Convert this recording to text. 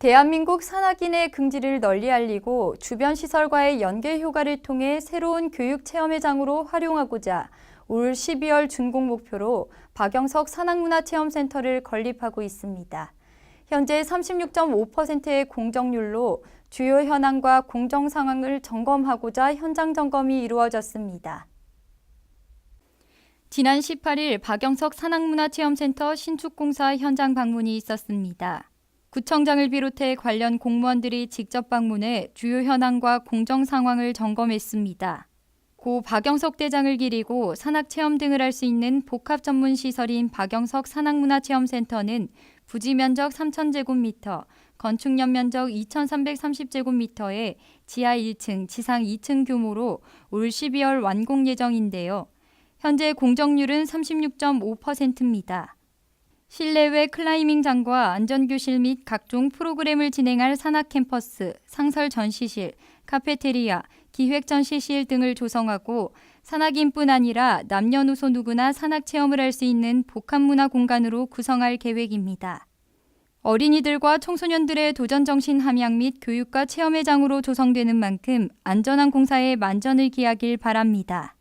대한민국 산악인의 긍지를 널리 알리고 주변 시설과의 연계 효과를 통해 새로운 교육 체험의 장으로 활용하고자 올 12월 준공 목표로 박영석 산악문화체험센터를 건립하고 있습니다. 현재 36.5%의 공정률로 주요 현황과 공정 상황을 점검하고자 현장 점검이 이루어졌습니다. 지난 18일 박영석 산악문화체험센터 신축공사 현장 방문이 있었습니다. 구청장을 비롯해 관련 공무원들이 직접 방문해 주요 현황과 공정 상황을 점검했습니다. 고 박영석 대장을 기리고 산악체험 등을 할 수 있는 복합 전문 시설인 박영석 산악문화체험센터는 부지 면적 3,000제곱미터, 건축 연면적 2,330제곱미터의 지하 1층, 지상 2층 규모로 올 12월 완공 예정인데요. 현재 공정률은 36.5%입니다. 실내외 클라이밍장과 안전교실 및 각종 프로그램을 진행할 산악 캠퍼스, 상설 전시실, 카페테리아, 기획 전시실 등을 조성하고 산악인뿐 아니라 남녀노소 누구나 산악 체험을 할 수 있는 복합 문화 공간으로 구성할 계획입니다. 어린이들과 청소년들의 도전 정신 함양 및 교육과 체험의 장으로 조성되는 만큼 안전한 공사에 만전을 기하길 바랍니다.